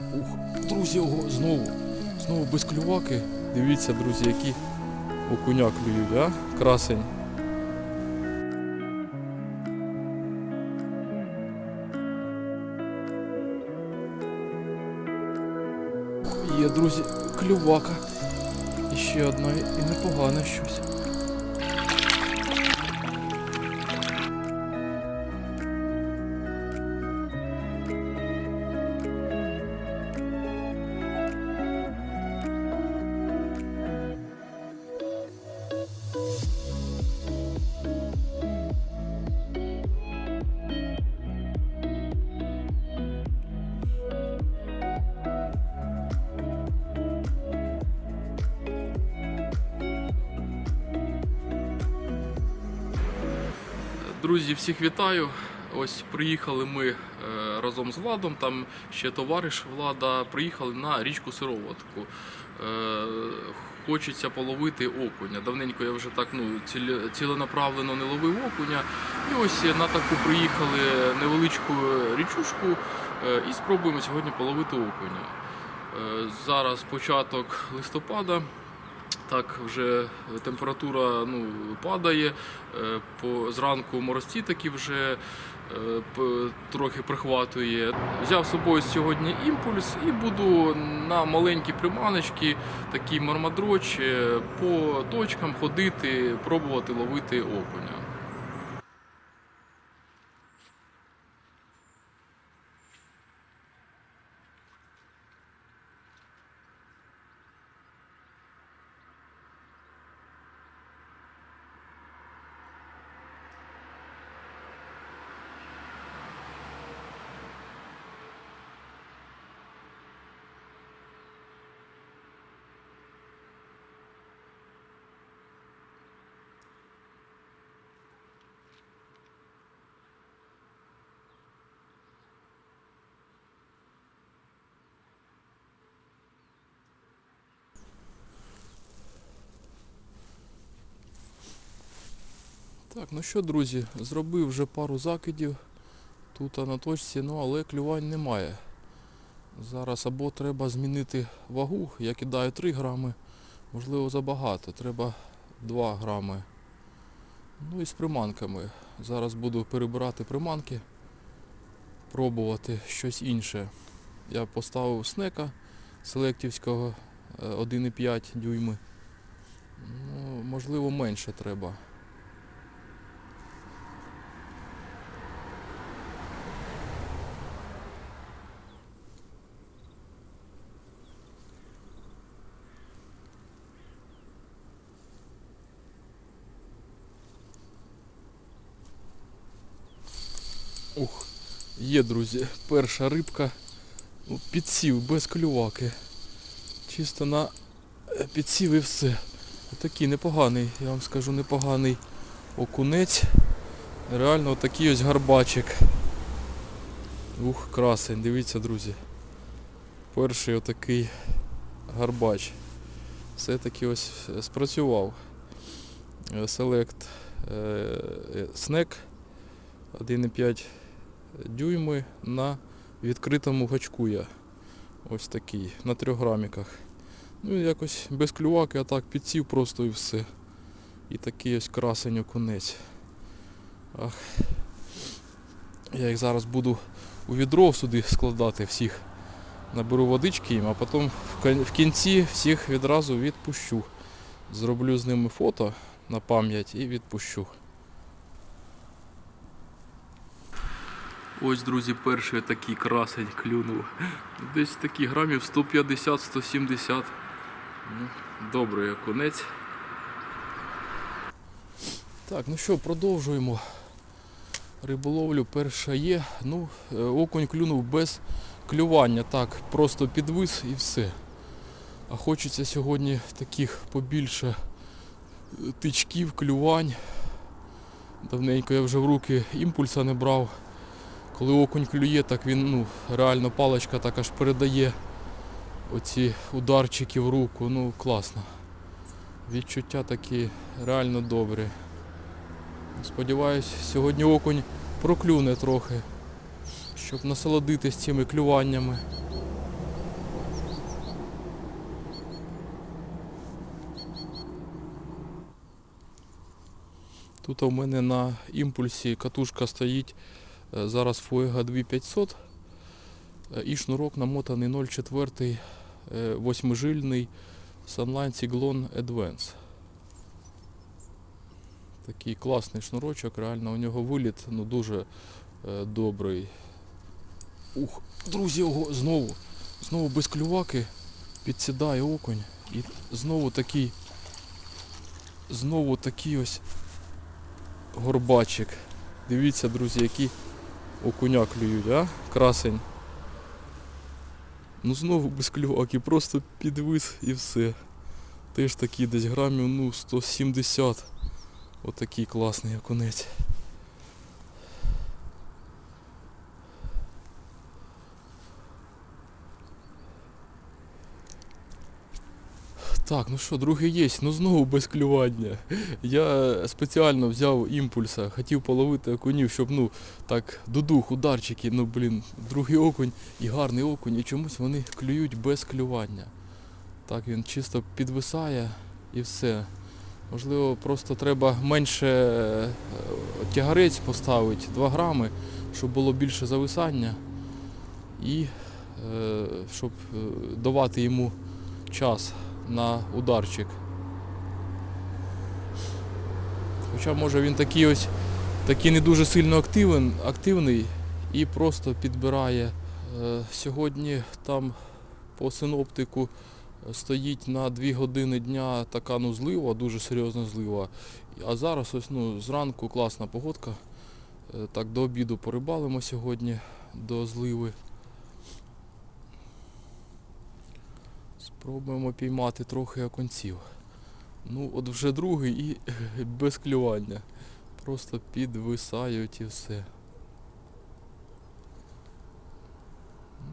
Ух, друзі, ого, знову. Знову без клюваки. Дивіться, друзі, які окуня клюють, а? Красень. Є, друзі, клювака. І ще одна, і непогане щось. Друзі, всіх вітаю. Ось приїхали ми е, разом з Владом, там ще товариш Влада, приїхали на річку Сироватку. Е, хочеться половити окуня. Давненько я вже так ну, ціленаправлено не ловив окуня. І ось на таку приїхали невеличку річушку е, і спробуємо сьогодні половити окуня. Зараз початок листопада. Так, вже температура ну, падає. е, По, зранку морозці такі вже е, трохи прихватує. Взяв з собою сьогодні імпульс і буду на маленькі приманочки, такий мармадроч, е, по точкам ходити, пробувати ловити окуня. Так, ну що, друзі, зробив вже пару закидів тут на точці, ну але клювань немає. Зараз або треба змінити вагу, я кидаю 3 грами, можливо забагато, треба 2 грами. Ну і з приманками. Зараз буду перебирати приманки, пробувати щось інше. Я поставив снека селектівського е, 1,5 дюйми. Ну, можливо, менше треба. Ух, є, друзі, перша рибка. Ну, підсів без клюваки. Чисто на е, підсів і все. Отакий непоганий, я вам скажу, непоганий окунець. Реально отакий ось гарбачик. Ух, красень, дивіться, друзі. Перший отакий гарбач. Все-таки ось е, спрацював. Е, е, 1,5 дюйми на відкритому гачку я. Ось такий, на трьох граміках. Ну якось без клюваки, а так підсів просто і все. І такий ось красень окунець. Ах. Я їх зараз буду у відро сюди складати всіх. Наберу водички їм, а потім в кінці всіх відразу відпущу. Зроблю з ними фото на пам'ять і відпущу. Ось, друзі, перший такий красень клюнув. Десь такі грамів 150-170. Ну, добрий окунець. Так, ну що, продовжуємо. Риболовлю перша є. Ну, е, окунь клюнув без клювання. Так, просто підвис і все. А хочеться сьогодні таких побільше е, тичків, клювань. Давненько я вже в руки імпульса не брав. Коли окунь клює, так він ну, реально паличка так аж передає оці ударчики в руку. Ну, класно. Відчуття такі реально добрі. Сподіваюсь, сьогодні окунь проклюне трохи, щоб насолодитись цими клюваннями. Тут у мене на імпульсі катушка стоїть зараз Fuega 2500 е, і шнурок намотаний 0,4 е, восьмижильний Sunline Cyclone Advance. Такий класний шнурочок, реально у нього виліт ну, дуже е, добрий. Ух, друзі, ого, знову, знову без клюваки підсідає окунь. І знову такий, знову такий ось горбачик. Дивіться, друзі, які окуня клюють, а? Красень. Ну знову без клюваки, просто підвис і все. Теж такий десь грамів, ну, 170. Отакий класний окунець. Так, ну що, другий є, ну знову без клювання. Я спеціально взяв імпульса, хотів половити окунів, щоб ну так додух, ударчики, ну блін, другий окунь і гарний окунь, і чомусь вони клюють без клювання. Так, він чисто підвисає і все. Можливо, просто треба менше е, тягарець поставити 2 грами, щоб було більше зависання і е, щоб е, давати йому час на ударчик. Хоча може він такий ось такий не дуже сильно активен, активний і просто підбирає. Е, Сьогодні там по синоптику стоїть на 2 години дня така ну злива, дуже серйозна злива. А зараз ось ну зранку класна погодка. Е, Так до обіду порибалимо сьогодні до зливи. Спробуємо піймати трохи оконців. Ну, от вже другий і без клювання. Просто підвисають і все.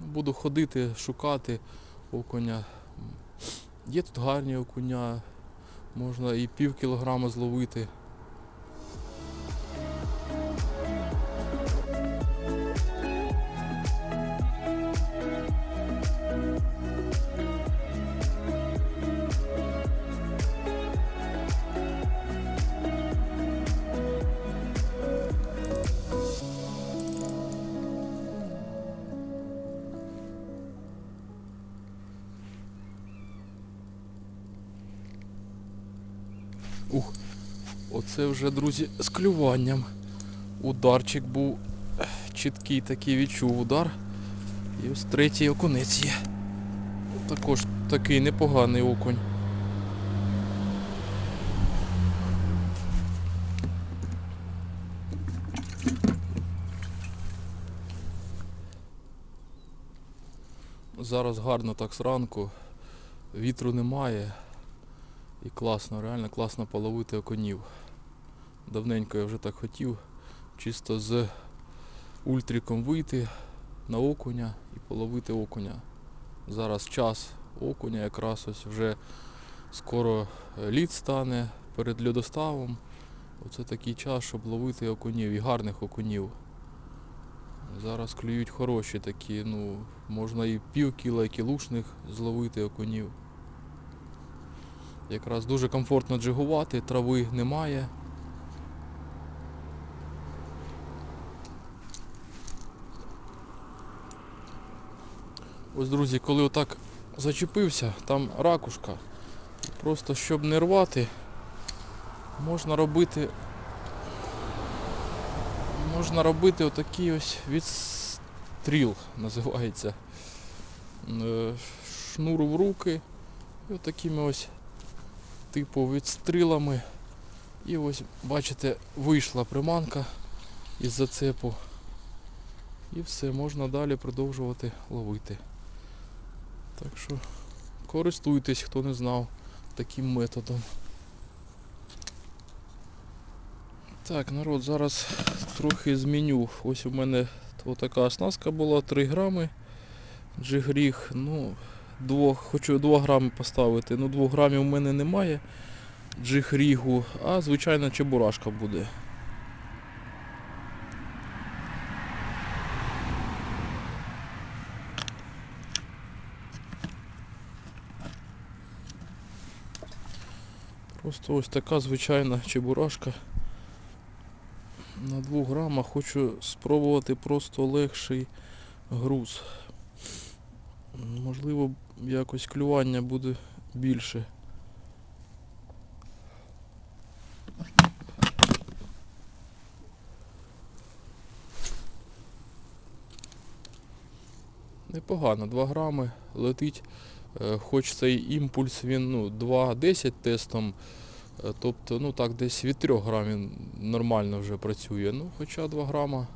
Ну, Буду ходити, шукати окуня. Є тут гарні окуня, можна і пів кілограма зловити. Ух, оце вже, друзі, з клюванням. Ударчик був чіткий такий відчув удар. І ось третій окунець є. Також такий непоганий окунь. Зараз гарно так зранку, вітру немає. І класно, реально класно половити окунів. Давненько я вже так хотів. Чисто з ультриком вийти на окуня і половити окуня. Зараз час окуня, якраз ось вже скоро е, лід стане перед льодоставом. Оце такий час, щоб ловити окунів і гарних окунів. Зараз клюють хороші такі, ну, можна і пів кіла, і кілушних зловити окунів. Якраз дуже комфортно джигувати, трави немає. Ось, друзі, коли отак зачепився, там ракушка. Просто щоб не рвати, можна робити. Можна робити отакий ось відстріл, називається. Е, Шнур в руки. І отакими ось типу відстрілами. І ось, бачите, вийшла приманка із зацепу. І все, можна далі продовжувати ловити. Так що користуйтесь, хто не знав таким методом. Так, народ, зараз трохи зміню. Ось у мене така оснастка була 3 грами. Джигріг, ну, двох, хочу 2 грами поставити. Ну 2 грамів у мене немає джигрігу, а звичайна чебурашка буде. Просто ось така звичайна чебурашка На 2 грамах хочу спробувати просто легший груз. Можливо, якось клювання буде більше. Непогано, 2 грами летить. Е, Хоч цей імпульс він ну, 2,10 тестом, е, тобто ну так десь від 3 грам він нормально вже працює. Ну, хоча 2 грама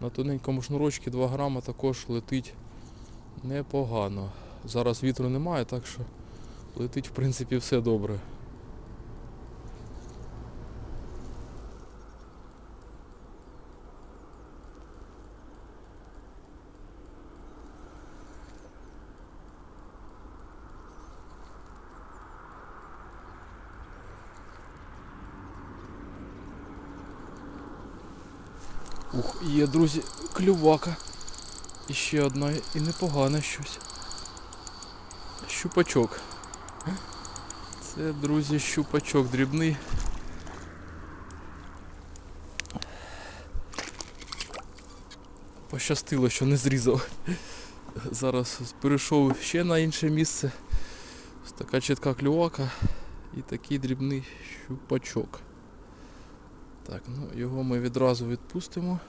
на тоненькому шнурочці 2 грама також летить непогано. Зараз вітру немає, так що летить в принципі все добре. Ух, є, друзі, клювака. І ще одна і непогане щось. Щупачок. Це, друзі, щупачок дрібний. Пощастило, що не зрізав. Зараз перейшов ще на інше місце. Ось така чітка клювака і такий дрібний щупачок. Так, ну його ми відразу відпустимо.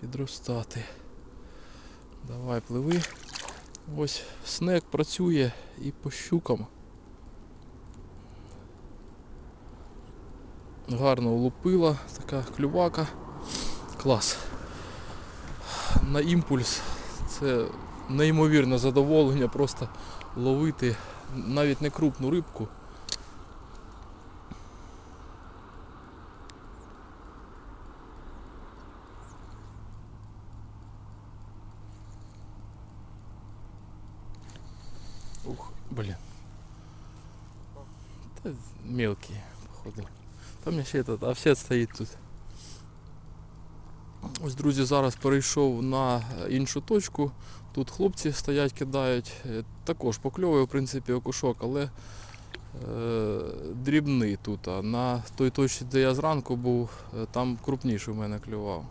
Підростати. Давай пливи. Ось снек працює і по щукам. Гарно влупила, така клювака. Клас. На імпульс це неймовірне задоволення просто ловити навіть не крупну рибку. Ух, блин. Та мелкий, походу. Там ще этот офсет стоїть тут. Ось, друзі, зараз перейшов на іншу точку. Тут хлопці стоять, кидають. Е, Також покльовує, в принципі, окушок, але е, дрібний тут. А на той точці, де я зранку був, е, там крупніший в мене клював.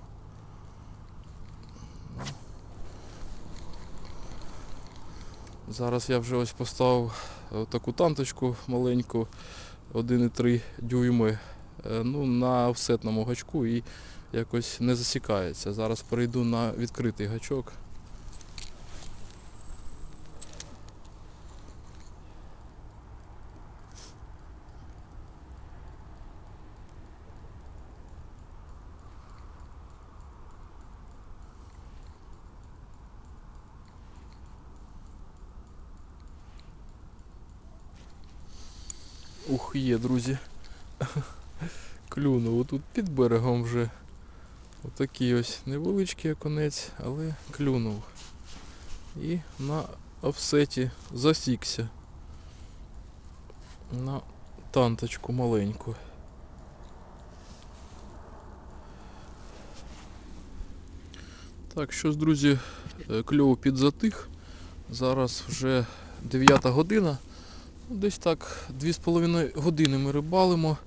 Зараз я вже ось поставив е, таку танточку маленьку 1,3 дюйми ну, на офсетному гачку і якось не засікається. Зараз перейду на відкритий гачок. Ух, є, друзі. Клюнув отут під берегом вже. Отакий ось невеличкий оконець, але клюнув. І на офсеті засікся. На танточку маленьку. Так, що ж, друзі, е, кльов підзатих. Зараз вже 9 година. Ну, Десь так 2,5 години ми рибалимо.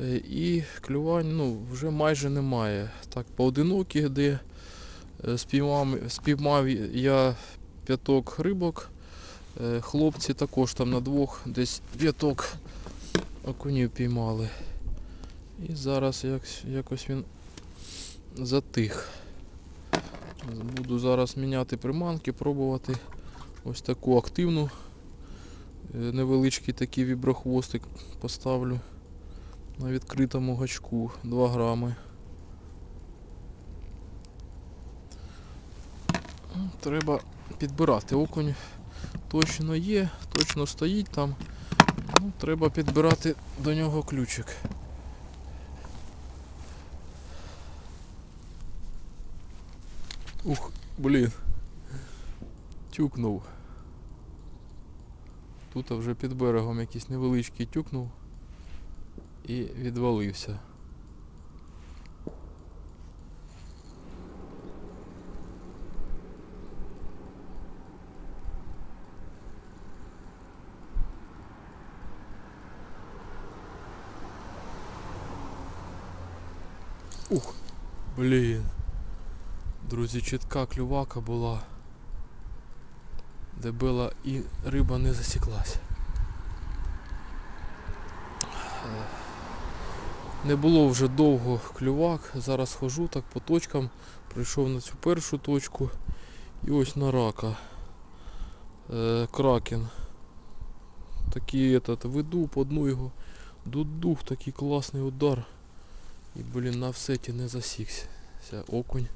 Е, І клювань ну, вже майже немає. Так, поодинокі, де е, спіймав, спіймав я п'яток рибок. Е, Хлопці також там на двох десь п'яток окунів піймали. І зараз якось, якось він затих. Буду зараз міняти приманки, пробувати ось таку активну. Невеличкий такий віброхвостик поставлю на відкритому гачку 2 грами. Треба підбирати. Окунь точно є, точно стоїть там. Ну, треба підбирати до нього ключик. Ух, блін. Тюкнув. Тут вже під берегом якийсь невеличкий тюкнув і відвалився. Ух, блін. Друзі, чітка клювака була. Де била і риба не засіклась. Не було вже довго клювак. Зараз хожу так по точкам. Прийшов на цю першу точку. І ось на рака. Е, кракен. Такий этот, веду по дну його. Дудух, такий класний удар. І, блін, на всеті не засікся. Окунь.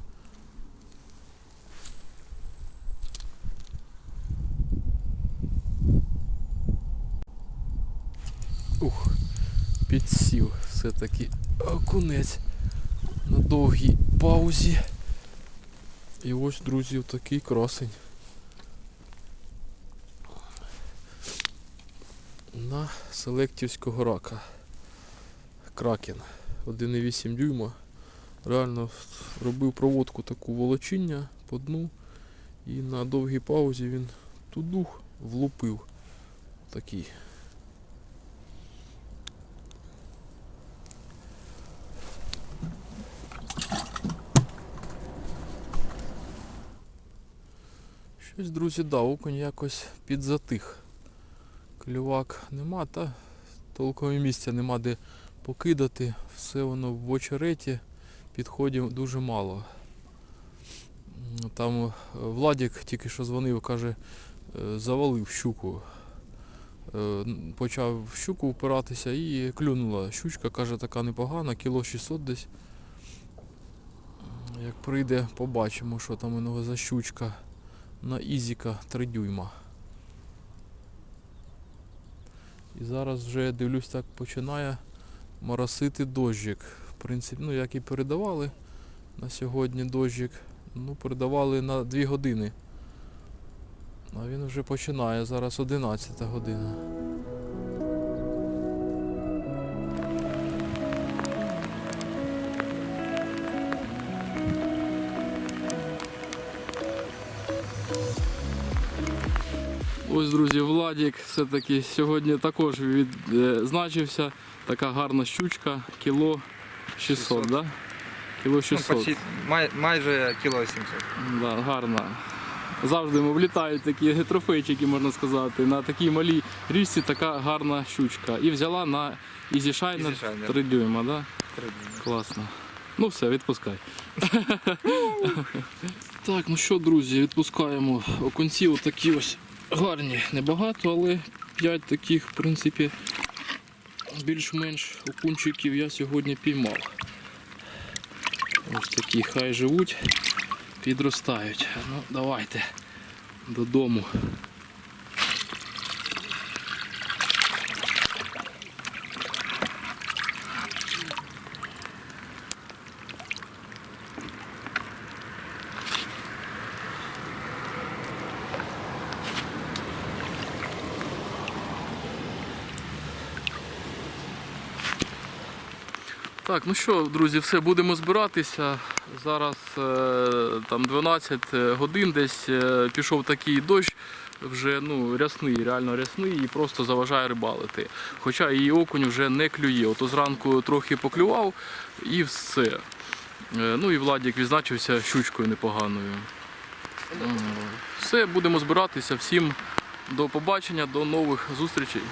Ух, підсів все-таки окунець на довгій паузі. І ось, друзі, такий красень. На селектівського рака. Кракен. 1,8 дюйма. Реально робив проводку таку волочіння по дну. І на довгій паузі він тудух влупив. Такий. Щось, друзі, да, окунь якось підзатих. Клювак нема, та толкового місця нема де покидати. Все воно в очереті, підходів дуже мало. Там е, Владік тільки що дзвонив, каже, е, завалив щуку. Е, Почав в щуку впиратися і клюнула. Щучка, каже, така непогана, кіло 600 десь. Як прийде, побачимо, що там у нього за щучка на Ізіка 3 дюйма. І зараз вже дивлюсь, так починає моросити дощик. В принципі, ну як і передавали на сьогодні дощик. Ну, передавали на 2 години. А він вже починає, зараз 11 година. Ось, друзі, Владік все-таки сьогодні також відзначився. Така гарна щучка, кіло 600, 600. да? Кіло Ну, почти, май, майже кіло 700. Да, гарна. Завжди влітають такі трофейчики, можна сказати. На такій малій річці така гарна щучка. І взяла на Easy Shine 3 дюйма, да? Три дні. Класно. Ну все, відпускай. так, ну що, друзі, відпускаємо окунці отакі ось гарні. Небагато, але 5 таких, в принципі, більш-менш окунчиків я сьогодні піймав. Ось такі хай живуть, підростають. Ну, давайте додому. Так, ну що, друзі, все, будемо збиратися. Зараз е, там 12 годин десь е, пішов такий дощ, вже ну, рясний, реально рясний і просто заважає рибалити. Хоча і окунь вже не клює. Ото зранку трохи поклював і все. Е, ну і Владік відзначився щучкою непоганою. Все, будемо збиратися. Всім до побачення, до нових зустрічей.